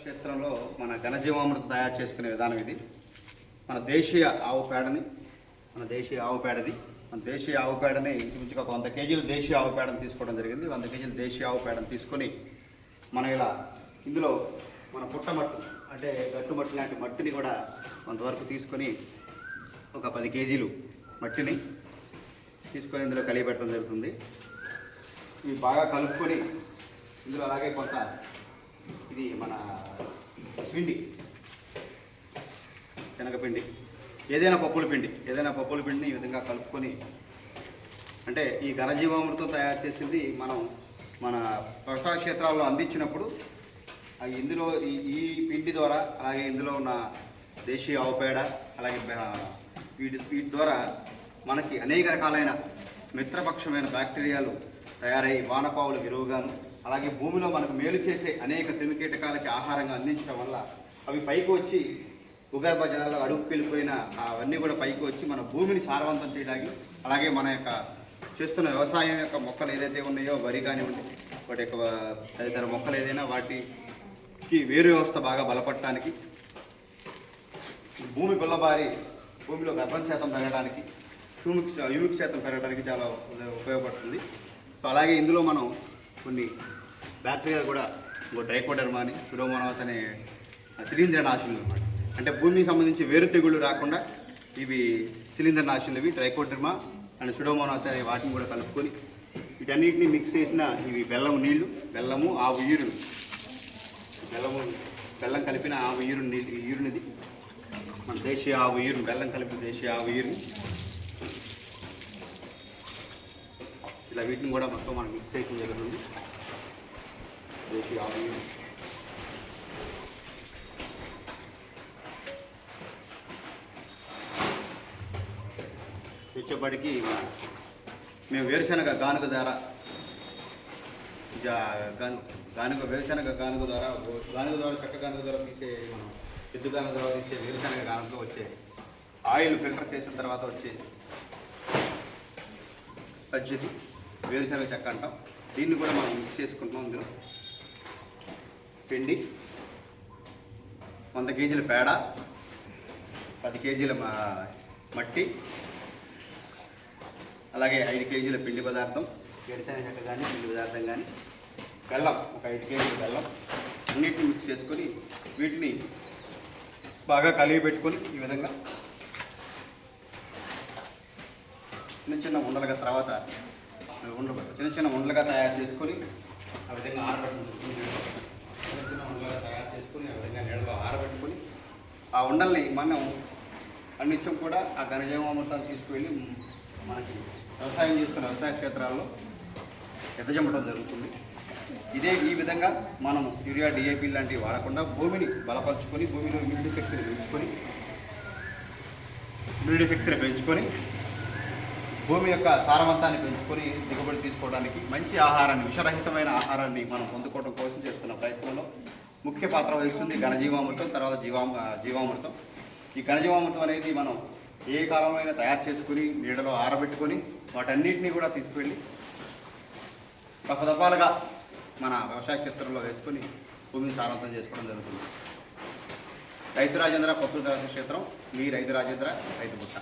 క్షేత్రంలో మన ఘనజీవామృతం తయారు చేసుకునే విధానం ఇది. మన దేశీయ ఆవు పేడని మన దేశీయ ఆవు పేడది. మన దేశీయ ఆవు పేడని ఇంచుమించుగా ఒక వంద కేజీలు దేశీయ ఆవు పేడని తీసుకోవడం జరిగింది. వంద కేజీలు దేశీయ ఆవు పేడని తీసుకొని మనం ఇలా ఇందులో మన పుట్టమట్టు అంటే గట్టుమట్టు లాంటి మట్టిని కూడా కొంతవరకు తీసుకొని ఒక పది కేజీలు మట్టిని తీసుకొని ఇందులో కలిగి పెట్టడం జరుగుతుంది. ఇవి బాగా కలుపుకొని ఇందులో అలాగే కొంత ఇది మన పిండి. శనగపిండి. ఏదైనా పప్పుల పిండి. ఏదైనా పప్పుల పిండిని ఈ విధంగా కలుపుకొని అంటే ఈ ఘనజీవామృతం తయారు చేసింది మనం మన వ్యవసాయ క్షేత్రాల్లో అందించినప్పుడు ఇందులో ఈ ఈ పిండి ద్వారా అలాగే ఇందులో ఉన్న దేశీయ ఆవు పేడ అలాగే వీటి వీటి ద్వారా మనకి అనేక రకాలైన మిత్రపక్షమైన బ్యాక్టీరియాలు తయారై వానపావులు విరువుగాను అలాగే భూమిలో మనకు మేలు చేసే అనేక క్రిమికీటకాలకి ఆహారంగా అందించడం వల్ల అవి పైకి వచ్చి భూగర్భ జలాల్లో అడుగు వెళ్ళిపోయిన అవన్నీ కూడా పైకి వచ్చి మన భూమిని సారవంతం చేయడానికి అలాగే మన యొక్క చేస్తున్న వ్యవసాయం యొక్క మొక్కలు ఏదైతే ఉన్నాయో వరి కానివ్వండి వాటి యొక్క తదితర మొక్కలు ఏదైనా వాటికి వేరు వ్యవస్థ బాగా బలపడటానికి భూమి గుల్లబారి భూమిలో గర్భం శాతం పెరగడానికి హ్యూమిక్ హ్యూమిక్ శాతం పెరగడానికి చాలా ఉపయోగపడుతుంది. సో అలాగే ఇందులో మనం కొన్ని బ్యాక్టీరియా కూడా డ్రైకోడర్మా అని సుడోమోనాస్ అనే శిలీంద్ర నాశులు అనమాట అంటే భూమికి సంబంధించి వేరు తెగుళ్ళు రాకుండా ఇవి శిలీంద్ర నాశులు ఇవి డ్రైకోడర్మా అండ్ సుడోమోనాస్ అనే వాటిని కూడా కలుపుకొని వీటన్నిటిని మిక్స్ చేసిన ఇవి బెల్లం నీళ్ళు బెల్లము ఆవు ఈరు. బెల్లము బెల్లం కలిపిన ఆవు ఈరు నీళ్ళు ఈరునిది. మన దేశీయ ఆవు ఈరు బెల్లం కలిపిన దేశీయ ఆవు ఈరు ఇలా వీటిని కూడా మొత్తం మనం మిక్స్ చేయడం జరుగుతుంది. దేశీయ ఆనియన్ వచ్చేప్పటికి మేము వేరుశనగ గానుగ ద్వారా గానుగ వేరుశనగ గానుగ ద్వారా గానుగ ద్వారా చెక్క గానుగ ద్వారా తీసే మనం ఎద్దు గానుగ ద్వారా తీసే వేరుశనగ గానుగలో వచ్చే ఆయిల్ ఫిల్టర్ చేసిన తర్వాత వచ్చే పద్ధతి వేరుశనగ చెక్క అంటాం. దీన్ని కూడా మనం మిక్స్ చేసుకుంటున్నాం ఇందులో. పిండి వంద కేజీల పేడ పది కేజీల మట్టి అలాగే ఐదు కేజీల పిండి పదార్థం వేరుశనగ చెక్క కానీ పిండి పదార్థం కానీ బెల్లం ఒక ఐదు కేజీల బెల్లం అన్నిటిని మిక్స్ చేసుకొని వీటిని బాగా కలిగి పెట్టుకొని ఈ విధంగా చిన్న చిన్న ఉండలుగా తర్వాత ఉండలు చిన్న చిన్న ఉండలుగా తయారు చేసుకొని ఆ విధంగా ఆరబెట్టుకుని చిన్న చిన్న ఉండలుగా తయారు చేసుకొని ఆ విధంగా నీడలో ఆరబెట్టుకొని ఆ ఉండల్ని మనం అన్నిత్యం కూడా ఆ ఘనజీవామృతాన్ని తీసుకువెళ్ళి మనకి వ్యవసాయం చేసుకున్న వ్యవసాయ క్షేత్రాల్లో ఎదజమ్మటం జరుగుతుంది. ఇదే ఈ విధంగా మనం యూరియా డిఏపి లాంటివి వాడకుండా భూమిని బలపరుచుకొని భూమిలో ఇమ్యూనిటీ శక్తిని పెంచుకొని ఇమ్యూనిటీ శక్తిని పెంచుకొని భూమి యొక్క సారవంతాన్ని పెంచుకొని దిగుబడి తీసుకోవడానికి మంచి ఆహారాన్ని విషరహితమైన ఆహారాన్ని మనం పొందుకోవడం కోసం చేస్తున్న ప్రయత్నంలో ముఖ్య పాత్ర వహిస్తుంది ఘనజీవామృతం తర్వాత జీవా జీవామృతం. ఈ ఘనజీవామృతం అనేది మనం ఏ కాలంలో తయారు చేసుకుని నీడలో ఆరబెట్టుకొని వాటన్నిటిని కూడా తీసుకువెళ్ళి దఫదఫాలుగా మన వ్యవసాయ క్షేత్రంలో వేసుకొని భూమిని సారవంతం చేసుకోవడం జరుగుతుంది. రైతు రాజేంద్ర పప్పు క్షేత్రం మీ రైతు రాజేంద్ర రైతు బుట్ట